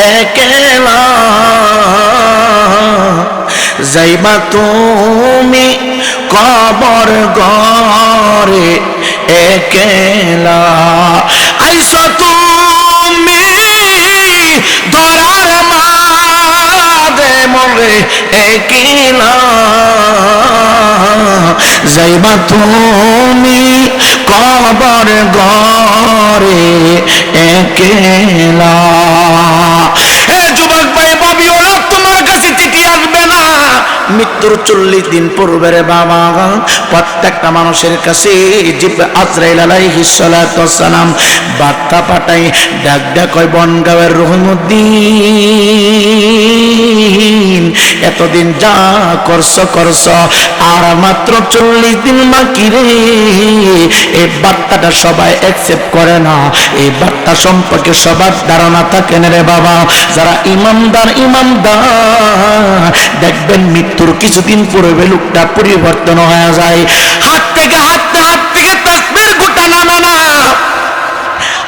একেলা। যাইবা তুমি কবর গরে একেলা। আইস তুমি ধরার মাঝে মরে একেলা। যাইবা তুমি কবর গরে একেলা। যুবক ভাই ভাবি ওরা তোমার কাছে টিকে আসবে না। মৃত্যুর চল্লিশ দিন পূর্বে রে বাবা, প্রত্যেকটা মানুষের কাছে আজরাইল আলাইহিস সালাতু সালাম বার্তা পাঠাই, ডাক ডাক কয় বনগাঁওয়ের রহমুদ্দিন। এতদিন যা করছ করছ, আর মাত্র চল্লিশ দিন বাকি রে। এই বার্তাটা সবাই অ্যাকসেপ্ট করে না। এই বার্তা সম্পর্কে সবার ধারণা থাকে না রে বাবা। যারা ইমামদার ইমামদার দেখবেন মৃত্যুর কিছুদিন পূর্বে লোকটা পরিবর্তন হয়ে যায়। হাত থেকে হাত হাত থেকে তসবির গোটা নামে না।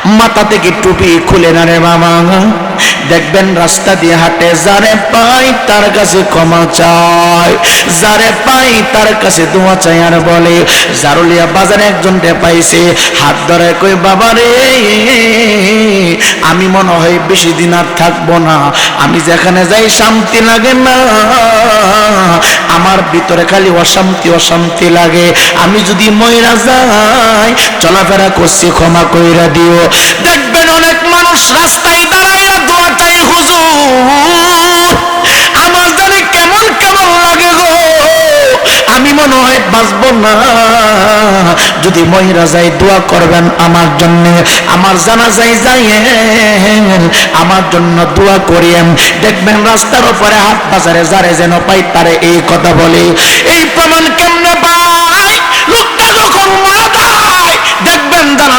মাথা থেকে টুপি খুলে না রে বাবা। দেখবেন রাস্তা দিয়ে হাঁটে, যারে পাই তার কাছে ক্ষমা চায়। যারে পাই তার কাছে দোয়া চাই আর বলে, জারুলিয়া বাজারে একজন পাইছে হাত ধরে কই বাবা রে, আমি মনে হয় বেশি দিন আর থাকব না। আমি যেখানে যাই শান্তি লাগে না। আমার ভিতরে খালি অশান্তি অশান্তি লাগে। আমি যদি ময়রা যাই, চলাফেরা করছি, ক্ষমা কইরা দিও। দেখবেন অনেক মানুষ রাস্তায় দাঁড়াইয়া দোয়া চাই হুজুর আমার জানি কেমন কেমন লাগে গো। আমি মনে হয় বাঁচব না। যদি মহিরা যাই দোয়া করবেন আমার জন্য, আমার জানা যাই যাই আমার জন্য দোয়া করিয়েন। দেখবেন রাস্তার উপরে হাত বাজারে যারে যেন পাই তারে এই কথা বলে। এই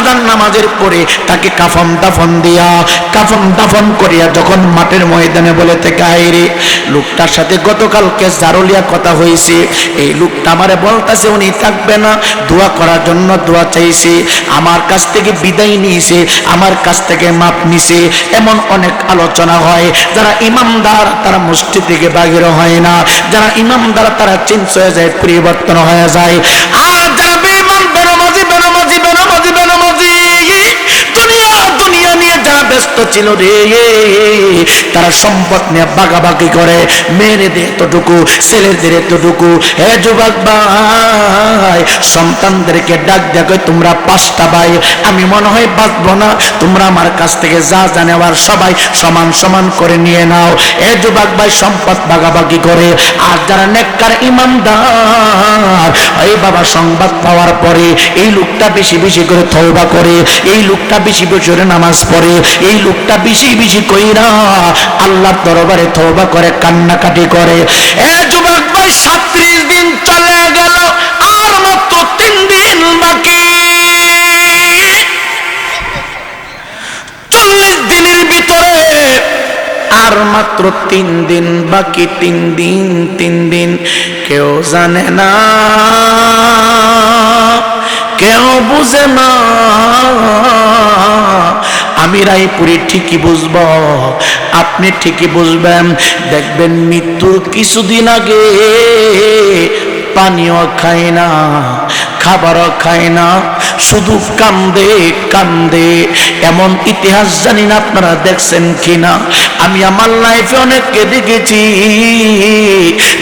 জানাজান নামাজের পরে তাকে কাফন দাফন দিয়া, কাফন দাফন করিয়া যখন মাঠের ময়দানে বলে থেকে আইরে লোকটার সাথে গতকালকে জারুলিয়া কথা হয়েছে এই লোকটা আমারে বলতেছে উনি থাকবে না। দোয়া করার জন্য দোয়া চাইছে। আমার কাছ থেকে বিদায় নিয়েছে, আমার কাছ থেকে মাপ নিছে। এমন অনেক আলোচনা হয়। যারা ইমামদার, তারা মসজিদ থেকে বাগির হয় না। যারা ইমামদার, তারা চেঞ্জ হয়ে যায়, পরিবর্তন হয়ে যায়। আর ব্যস্ত ছিল রে তারা সম্পদ নিয়ে বাগাবাগি করে। মেয়েদের এতটুকু, ছেলেদের এতটুকু। হে যুবক ভাই, সন্তানদেরকে ডাক দেখো তোমরা পাঁচটা ভাই, আমি মনে হয় বাঁচবো না। তোমরা আমার কাছ থেকে যা জানেওয়ার সবাই সমান সমান করে নিয়ে নাও। এ যুবক ভাই, সম্পদ বাগাবাগি করে। আর যারা নেককার ইমানদার, এই বাবা সংবাদ পাওয়ার পরে এই লোকটা বেশি বেশি করে তওবা করে, এই লোকটা বেশি বেশি করে নামাজ পড়ে এই লোকটা বেশি বেশি কইরা আল্লাহর দরবারে তওবা করে, কান্নাকাটি করে। এ যুবক ভাই, সাত্রিশ দিন চলে গেল, আর মাত্র তিন দিন বাকি। চল্লিশ দিনের ভিতরে আর মাত্র তিন দিন বাকি, তিন দিন তিন দিন। কেউ জানে না, কেউ বুঝে না। আমি পুরী ঠিকই বুঝব আপনি ঠিকই বুঝবেন। দেখবেন মৃত্যুর কিছুদিন আগে পানীয় খায় না। খাবারও খায় না, শুধু কান্দে কান্দে। এমন ইতিহাস জানি না আপনারা দেখছেন কিনা। আমি আমার লাইফে অনেককে দেখেছি।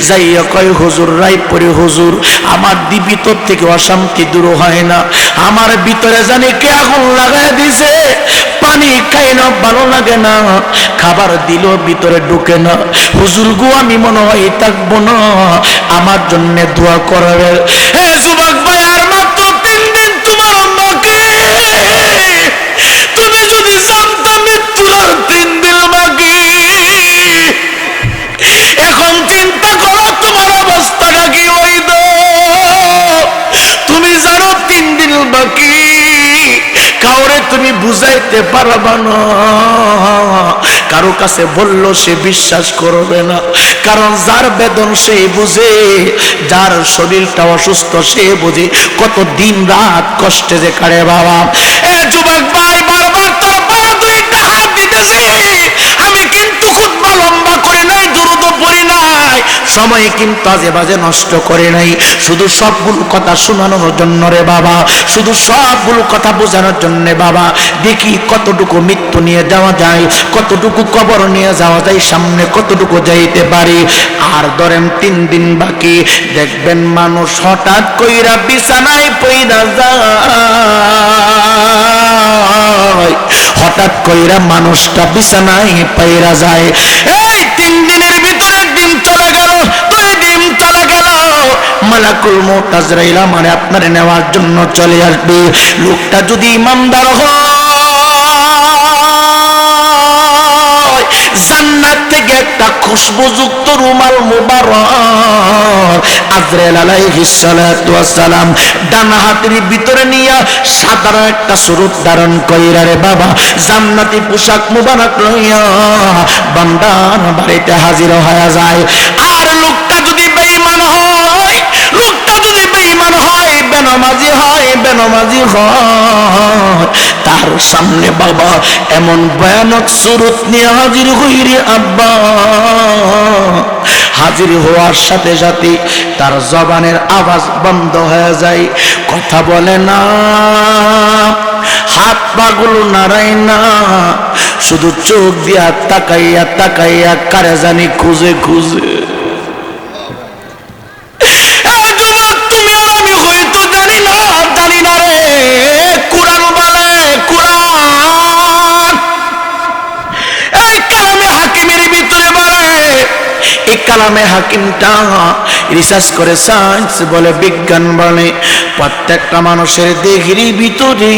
যাইয়া কয়, হুজুর রায়পুরে হুজুর, আমার দিবিতর থেকে অশান্তি দূর হয় না। আমার ভিতরে জানি কে আগুন লাগাই দিছে। পানি খাই না, ভালো লাগে না। খাবার দিল, ভিতরে ঢুকে না। হুজুর গো, আমি মনে হয় থাকব না। আমার জন্য দোয়া করবে। হে বুঝাইতে পারবা না। কারও কাছে বলল সে বিশ্বাস করবে না। কারণ যার বেদন সে বুঝে, যার শরীরটা অসুস্থ সে বুঝে কত দিন রাত কষ্টে যে কারে বাবা। এ যুবক ভাই বারবার তোর পায়ে দুইটা হাত দিতেছি আমি কিন্তু সময় কিন্তু আজে বাজে নষ্ট করে নাই। শুধু সবগুলো কথা শোনানোর জন্য রে বাবা। শুধু সবগুলো কথা বোঝানোর জন্য বাবা। দেখি কতটুকু মৃত্যু নিয়ে যাওয়া যায়, কতটুকু কবর নিয়ে যাওয়া যায়, সামনে কতটুকু যাইতে পারি। আর ধরেন তিন দিন বাকি, দেখবেন মানুষ হঠাৎ কইরা বিছানায় পইরা যায়। হঠাৎ কইরা মানুষটা বিছানায় পাইরা যায়। মালাকুল মৌত আজরাইলা মানে আপনার নেওয়ার জন্য চলে আসবে। লোকটা যদি ইমানদার জান্নাত থেকে একটা খুশবুযুক্ত রুমাল মুবারক, আজরাইল আলাইহিস সালাতু ডান হাতের ভিতরে নিয়া সাধারণ একটা স্বরূপ ধারণ কইরা রে বাবা, জান্নাতি পোশাক মুবারক লইয়া বান্দার বাড়িতে হাজির হয়ে যায়। বেনমাজি হয় বেনমাজি হয়। তার সামনে বাবা এমন ভয়ানক সুরত নিয়ে হাজির হইরে আব্বা। হাজির হওয়ার সাথে সাথে তার জবানের আওয়াজ বন্ধ হয়ে যায়। কথা বলে না, হাত পাগুলো নাড়ায় না। শুধু চোখ দিয়া তাকাইয়া তাকাইয়া কারে জানি খুঁজে খুঁজে। কালামে হাকিমটা রিসার্চ করে সায়েন্স বলে বিজ্ঞান বলে। প্রত্যেকটা মানুষের দেহের ভিতরে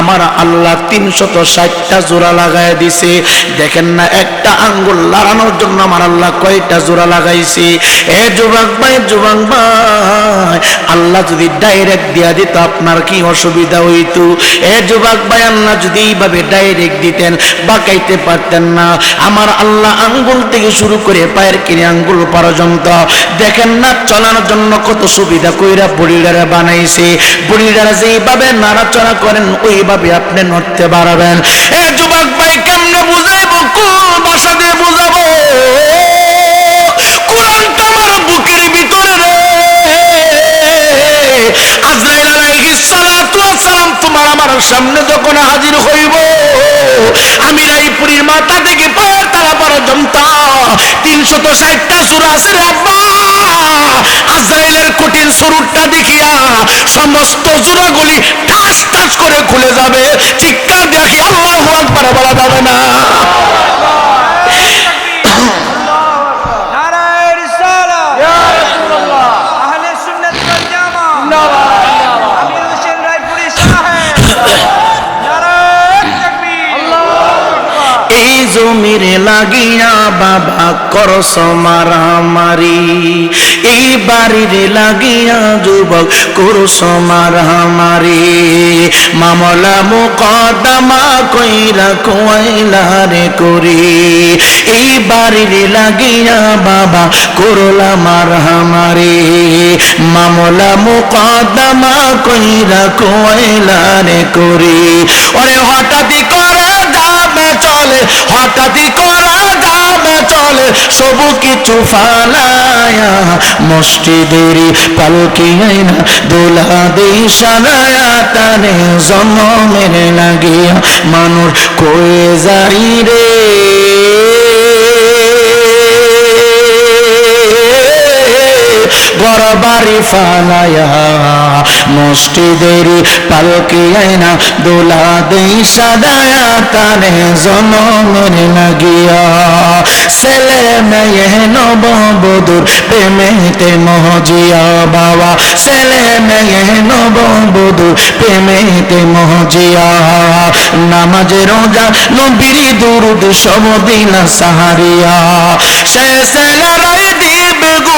আমার আল্লাহ তিনশত ষাটটা জোড়া লাগাই দিছে। দেখেন না, একটা আঙ্গুল লাগানোর জন্য আমার আল্লাহ কয়টা জোড়া লাগাইছে। এ যুবক ভাই যুবক ভাই, আল্লাহ যদি ডাইরেক্ট দিয়া দিত আপনার কি অসুবিধা হইতো? এ যুবক ভাই, আল্লাহ যদি এইভাবে ডাইরেক্ট দিতেন, বাঁকাইতে পারতেন না। আমার আল্লাহ আঙ্গুল থেকে শুরু করে পায়ের কিনে আঙ্গুল পর্যন্ত দেখেন না চলানোর জন্য কত সুবিধা কইরা বড়িডারে বানাইছে। বড়িডারা যেইভাবে নাড়াচড়া করেন, ওইভাবে আপনি নড়তে পারবেন। এ যুবক ভাই, কেমনে বুঝাইবো? কোন ভাষা দিয়ে বুঝাবো? কোরআনটা আমার বুকের ভিতরে রে। আজরাইল আলাইহিস সালাতু ওয়াস সালাম আমার সামনে যখন হাজির হইব, আমি রায়পুরীর মাথা থেকে পায়ের তারা পর্যন্ত তিনশত ষাটটা সুর আছে আজরাইলের কঠিন সুরটা দেখিয়া সমস্ত জোড়াগুলি ঠাস ঠাস করে খুলে যাবে। এই জমির লাগিয়া বাবা করস মারামারি। এই বাড়ির লাগিয়া যুবক করস মারামারি। মামলা মোকদমা কইরা কোয়াইলা রে করি। এই বাড়ির লাগিয়া বাবা করলা মারামারি। মামলা কইরা রে করি। ওরে যাবে চলে, হঠাৎই করা যাবে চলে, সবু কিছু ফালায়া, মসজিদের পালকি আইনা, দোলা দেই তানে তারে জন্মের লাগিয়া, মানুষ কয়ে যাই রে। ঘর বাড়ি ফালায়া মসজিদের পালকি আইনা দোলা দেই সাদায়া তারে জনমের লাগিয়া। ছেলে মেয়ে নব বধুর প্রেমেতে মহজিয়া বাবা। ছেলে মেয়ে নব বধুর প্রেমেতে মহজিয়া। নামাজে, রোজা, নবীর দুরুদ সব সাহারিয়া। সে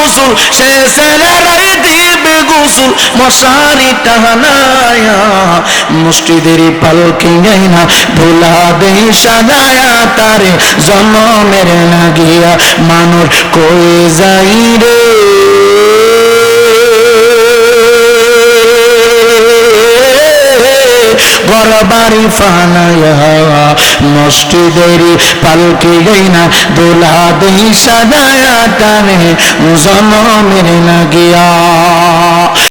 গোসল, সে ছেলেরাই দিবে গোসল, মশারি টানায়া, মসজিদের পালকি ভোলা দেই সাদায়া তারে জন্মের লাগিয়া, মানুষ যাই রে? ফানায়া মসজিদের পালকি গইনা দোলা দেই সাদায়া টানে জনমের না গিয়া